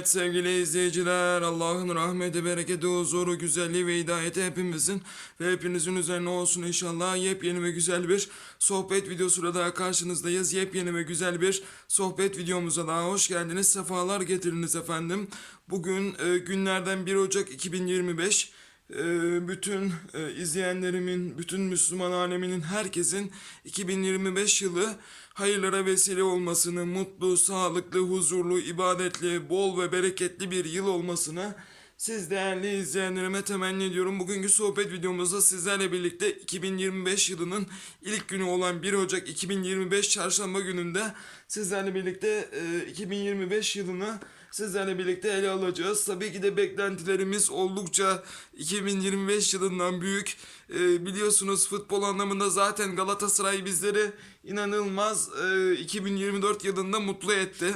Evet sevgili izleyiciler Allah'ın rahmeti, bereketi, huzuru, güzelliği ve hidayeti hepimizin ve hepinizin üzerine olsun inşallah. Yepyeni ve güzel bir sohbet videosuyla daha karşınızdayız. Yepyeni ve güzel bir sohbet videomuza daha hoş geldiniz. Sefalar getiriniz efendim. Bugün e, günlerden 1 Ocak 2025. Ee, bütün e, izleyenlerimin, bütün Müslüman aleminin, herkesin 2025 yılı hayırlara vesile olmasını, mutlu, sağlıklı, huzurlu, ibadetli, bol ve bereketli bir yıl olmasını siz değerli izleyenlerime temenni ediyorum. Bugünkü sohbet videomuzda sizlerle birlikte 2025 yılının ilk günü olan 1 Ocak 2025 çarşamba gününde sizlerle birlikte e, 2025 yılını sizlerle birlikte ele alacağız. Tabii ki de beklentilerimiz oldukça 2025 yılından büyük. Ee, biliyorsunuz futbol anlamında zaten Galatasaray bizleri inanılmaz e, 2024 yılında mutlu etti.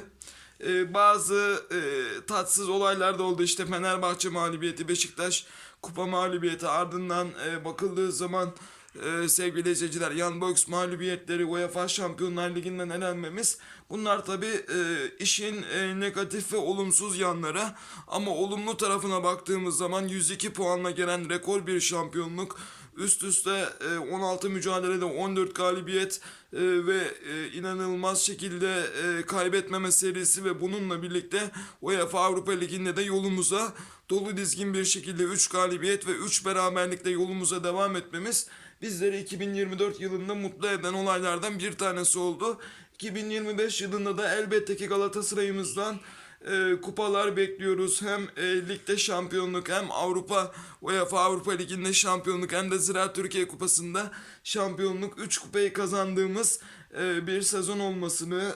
Ee, bazı e, tatsız olaylar da oldu. İşte Fenerbahçe mağlubiyeti, Beşiktaş kupa mağlubiyeti ardından e, bakıldığı zaman ee, sevgili izleyiciler Young Box mağlubiyetleri UEFA Şampiyonlar Ligi'nden elenmemiz bunlar tabi e, işin e, negatif ve olumsuz yanları ama olumlu tarafına baktığımız zaman 102 puanla gelen rekor bir şampiyonluk üst üste e, 16 mücadelede 14 galibiyet e, ve e, inanılmaz şekilde e, kaybetmeme serisi ve bununla birlikte UEFA Avrupa Ligi'nde de yolumuza dolu dizgin bir şekilde 3 galibiyet ve 3 beraberlikle yolumuza devam etmemiz bizleri 2024 yılında mutlu eden olaylardan bir tanesi oldu. 2025 yılında da elbette ki Galatasaray'ımızdan e, kupalar bekliyoruz. Hem e, ligde şampiyonluk hem Avrupa UEFA Avrupa Ligi'nde şampiyonluk hem de Ziraat Türkiye Kupası'nda şampiyonluk 3 kupayı kazandığımız e, bir sezon olmasını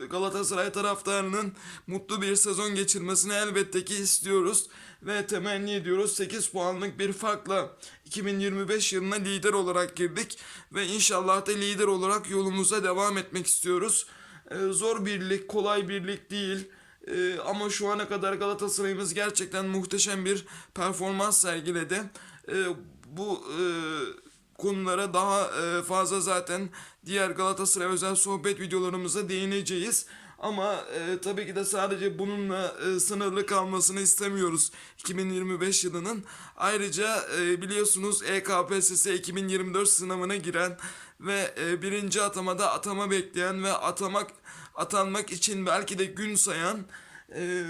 e, Galatasaray taraftarının mutlu bir sezon geçirmesini elbette ki istiyoruz ve temenni ediyoruz. 8 puanlık bir farkla 2025 yılına lider olarak girdik ve inşallah da lider olarak yolumuza devam etmek istiyoruz. E, zor birlik, kolay birlik değil. Ee, ama şu ana kadar Galatasaray'ımız gerçekten muhteşem bir performans sergiledi. Ee, bu e, konulara daha e, fazla zaten diğer Galatasaray özel sohbet videolarımıza değineceğiz. Ama e, tabii ki de sadece bununla e, sınırlı kalmasını istemiyoruz 2025 yılının. Ayrıca e, biliyorsunuz EKPSS 2024 sınavına giren ve e, birinci atamada atama bekleyen ve atamak atanmak için belki de gün sayan e,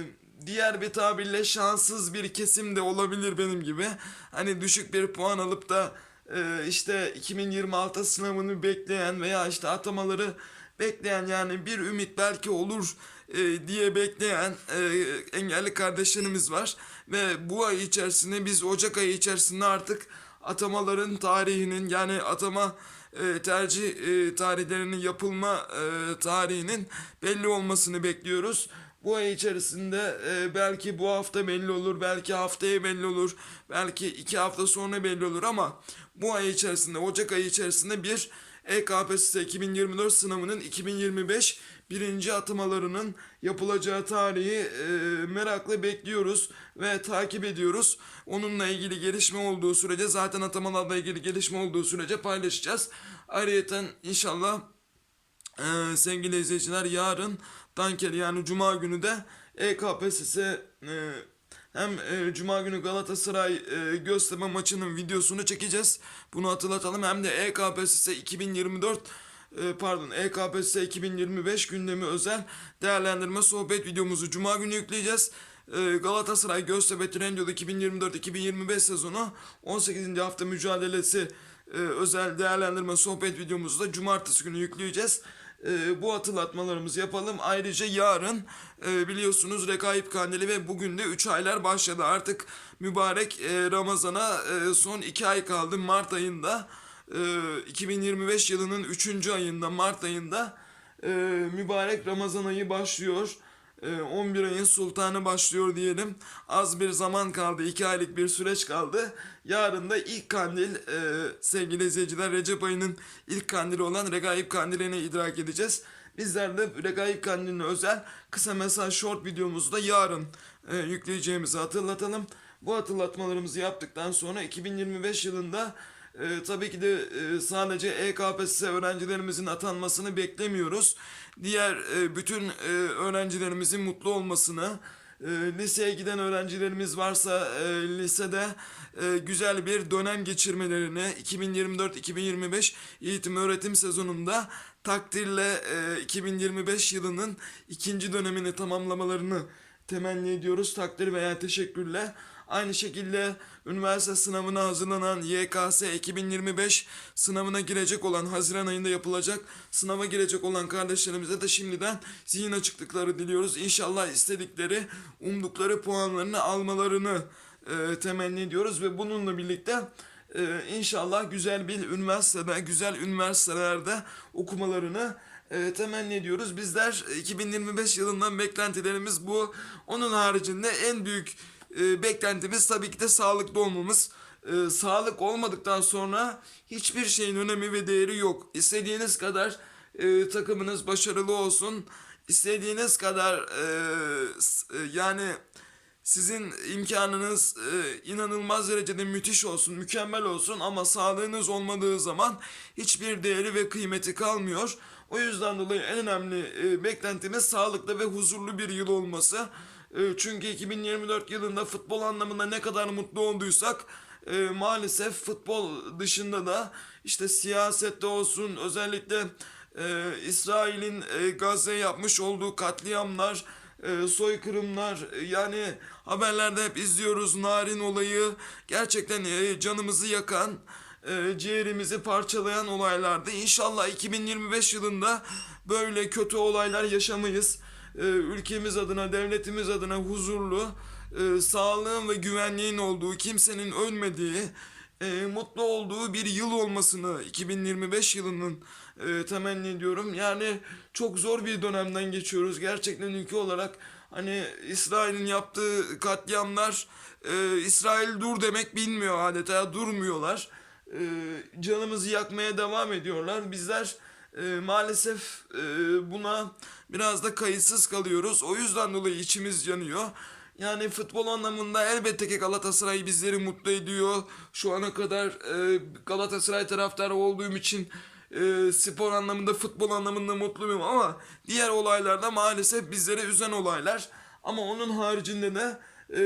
diğer bir tabirle şanssız bir kesim de olabilir benim gibi. Hani düşük bir puan alıp da e, işte 2026 sınavını bekleyen veya işte atamaları bekleyen yani bir ümit belki olur e, diye bekleyen e, engelli kardeşlerimiz var. Ve bu ay içerisinde biz Ocak ayı içerisinde artık atamaların tarihinin yani atama e, tercih e, tarihlerinin yapılma e, tarihinin belli olmasını bekliyoruz. Bu ay içerisinde e, belki bu hafta belli olur, belki haftaya belli olur, belki iki hafta sonra belli olur ama bu ay içerisinde, Ocak ayı içerisinde bir EKPSS 2024 sınavının 2025 birinci atamalarının yapılacağı tarihi e, merakla bekliyoruz ve takip ediyoruz. Onunla ilgili gelişme olduğu sürece zaten atamalarla ilgili gelişme olduğu sürece paylaşacağız. Ayrıca inşallah e, sevgili izleyiciler yarın Danker yani Cuma günü de EKPSS e, hem e, Cuma günü Galatasaray e, Göztepe maçının videosunu çekeceğiz. Bunu hatırlatalım. Hem de EKPSS 2024 e, pardon EKPSS 2025 gündemi özel değerlendirme sohbet videomuzu Cuma günü yükleyeceğiz. E, Galatasaray Göztepe Trendyol 2024-2025 sezonu 18. hafta mücadelesi e, özel değerlendirme sohbet videomuzu da cumartesi günü yükleyeceğiz. E, bu hatırlatmalarımızı yapalım. Ayrıca yarın e, biliyorsunuz Rekaip Kandili ve bugün de 3 aylar başladı. Artık mübarek e, Ramazan'a e, son 2 ay kaldı. Mart ayında e, 2025 yılının 3. ayında Mart ayında e, mübarek Ramazan ayı başlıyor. E, 11 ayın sultanı başlıyor diyelim. Az bir zaman kaldı. 2 aylık bir süreç kaldı. Yarın da ilk kandil e, sevgili izleyiciler Recep ayının ilk kandili olan Regaib Kandili'ni idrak edeceğiz. Bizler de Regaib Kandili'ne özel kısa mesaj short videomuzu da yarın e, yükleyeceğimizi hatırlatalım. Bu hatırlatmalarımızı yaptıktan sonra 2025 yılında e, tabii ki de e, sadece EKPSS öğrencilerimizin atanmasını beklemiyoruz. Diğer e, bütün e, öğrencilerimizin mutlu olmasını, e, liseye giden öğrencilerimiz varsa e, lisede e, güzel bir dönem geçirmelerini 2024-2025 eğitim öğretim sezonunda takdirle e, 2025 yılının ikinci dönemini tamamlamalarını temenni ediyoruz. Takdir veya teşekkürle. Aynı şekilde üniversite sınavına hazırlanan YKS 2025 sınavına girecek olan Haziran ayında yapılacak sınava girecek olan kardeşlerimize de şimdiden zihin açıklıkları diliyoruz. İnşallah istedikleri, umdukları puanlarını almalarını e, temenni ediyoruz ve bununla birlikte e, inşallah güzel bir üniversitede, güzel üniversitelerde okumalarını e, temenni ediyoruz. Bizler 2025 yılından beklentilerimiz bu. Onun haricinde en büyük e, beklentimiz tabii ki de sağlıklı olmamız. E, sağlık olmadıktan sonra hiçbir şeyin önemi ve değeri yok. İstediğiniz kadar e, takımınız başarılı olsun. İstediğiniz kadar e, e, yani sizin imkanınız e, inanılmaz derecede müthiş olsun, mükemmel olsun ama sağlığınız olmadığı zaman hiçbir değeri ve kıymeti kalmıyor. O yüzden dolayı en önemli e, beklentimiz sağlıklı ve huzurlu bir yıl olması. E, çünkü 2024 yılında futbol anlamında ne kadar mutlu olduysak e, maalesef futbol dışında da işte siyasette olsun özellikle e, İsrail'in e, Gazze'ye yapmış olduğu katliamlar, soykırımlar yani haberlerde hep izliyoruz narin olayı gerçekten canımızı yakan ciğerimizi parçalayan olaylardı. İnşallah 2025 yılında böyle kötü olaylar yaşamayız. E, ülkemiz adına, devletimiz adına huzurlu, e, sağlığın ve güvenliğin olduğu, kimsenin ölmediği, e, mutlu olduğu bir yıl olmasını 2025 yılının e, temenni ediyorum. Yani çok zor bir dönemden geçiyoruz. Gerçekten ülke olarak hani İsrail'in yaptığı katliamlar İsrail dur demek bilmiyor adeta durmuyorlar. Canımızı yakmaya devam ediyorlar. Bizler e, maalesef e, buna biraz da kayıtsız kalıyoruz. O yüzden dolayı içimiz yanıyor. Yani futbol anlamında elbette ki Galatasaray bizleri mutlu ediyor. Şu ana kadar e, Galatasaray taraftarı olduğum için e, spor anlamında, futbol anlamında mutluyum ama diğer olaylarda maalesef bizleri üzen olaylar. Ama onun haricinde de e,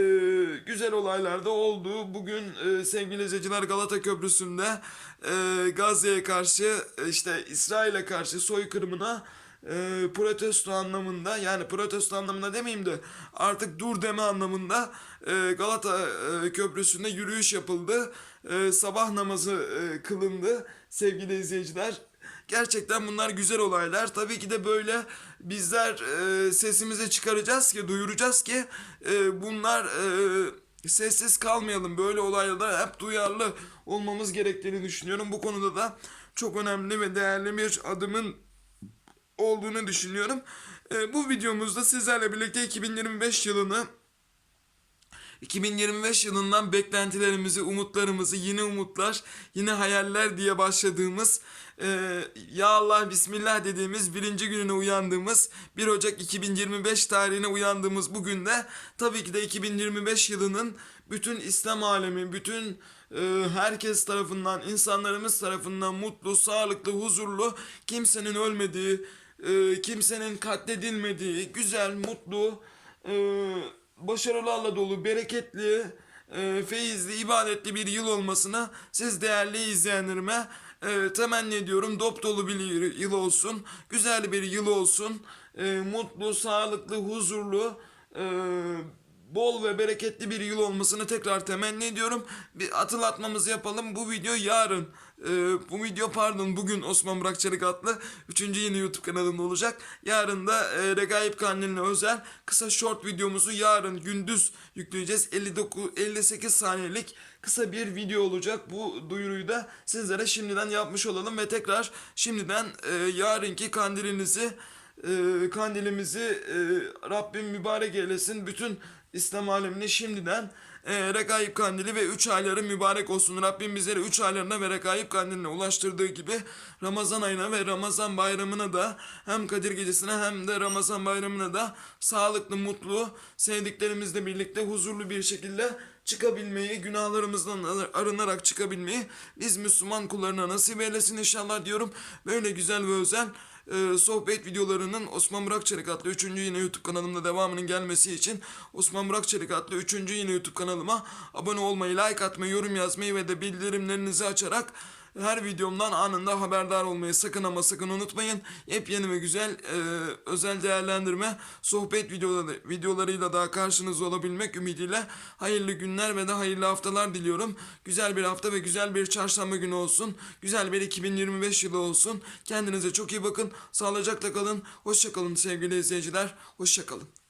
güzel olaylar da oldu. Bugün e, sevgili izleyiciler Galata Köprüsü'nde e, Gazze'ye karşı e, işte İsrail'e karşı soykırımına e, protesto anlamında yani protesto anlamında demeyeyim de artık dur deme anlamında e, Galata e, Köprüsü'nde yürüyüş yapıldı. E, sabah namazı e, kılındı sevgili izleyiciler. Gerçekten bunlar güzel olaylar. Tabii ki de böyle bizler e, sesimizi çıkaracağız ki, duyuracağız ki e, bunlar e, sessiz kalmayalım. Böyle olaylarda hep duyarlı olmamız gerektiğini düşünüyorum. Bu konuda da çok önemli ve değerli bir adımın olduğunu düşünüyorum. E, bu videomuzda sizlerle birlikte 2025 yılını 2025 yılından beklentilerimizi, umutlarımızı, yine umutlar, yine hayaller diye başladığımız, e, ya Allah Bismillah dediğimiz birinci gününe uyandığımız, 1 Ocak 2025 tarihine uyandığımız bugün de tabii ki de 2025 yılının bütün İslam alemi, bütün e, herkes tarafından, insanlarımız tarafından mutlu, sağlıklı, huzurlu, kimsenin ölmediği, e, kimsenin katledilmediği, güzel, mutlu, e, başarılarla dolu, bereketli, e, feyizli, ibadetli bir yıl olmasına siz değerli izleyenlerime e, temenni ediyorum. Dop dolu bir yıl olsun, güzel bir yıl olsun, e, mutlu, sağlıklı, huzurlu, e, bol ve bereketli bir yıl olmasını tekrar temenni ediyorum. Bir hatırlatmamızı yapalım. Bu video yarın, e, bu video pardon bugün Osman Burak Çelik adlı 3. yeni YouTube kanalında olacak. Yarın da e, Regaip Kandili'ne özel kısa short videomuzu yarın gündüz yükleyeceğiz. 59 58 saniyelik kısa bir video olacak. Bu duyuruyu da sizlere şimdiden yapmış olalım ve tekrar şimdiden e, yarınki kandilinizi e, kandilimizi e, Rabbim mübarek eylesin. Bütün İslam alemine şimdiden e, Regaib kandili ve 3 ayları mübarek olsun. Rabbim bizleri 3 aylarına ve Regaib kandiline ulaştırdığı gibi Ramazan ayına ve Ramazan bayramına da hem Kadir gecesine hem de Ramazan bayramına da sağlıklı, mutlu, sevdiklerimizle birlikte huzurlu bir şekilde çıkabilmeyi, günahlarımızdan arınarak çıkabilmeyi biz Müslüman kullarına nasip eylesin inşallah diyorum. Böyle güzel ve özel e, sohbet videolarının Osman Murat Çelik adlı 3. yine YouTube kanalımda devamının gelmesi için Osman Murat Çelik adlı 3. yine YouTube kanalıma abone olmayı, like atmayı, yorum yazmayı ve de bildirimlerinizi açarak her videomdan anında haberdar olmayı sakın ama sakın unutmayın. Yepyeni ve güzel e, özel değerlendirme sohbet videoları, videolarıyla daha karşınızda olabilmek ümidiyle hayırlı günler ve de hayırlı haftalar diliyorum. Güzel bir hafta ve güzel bir çarşamba günü olsun. Güzel bir 2025 yılı olsun. Kendinize çok iyi bakın. Sağlıcakla kalın. Hoşça kalın sevgili izleyiciler. Hoşça kalın.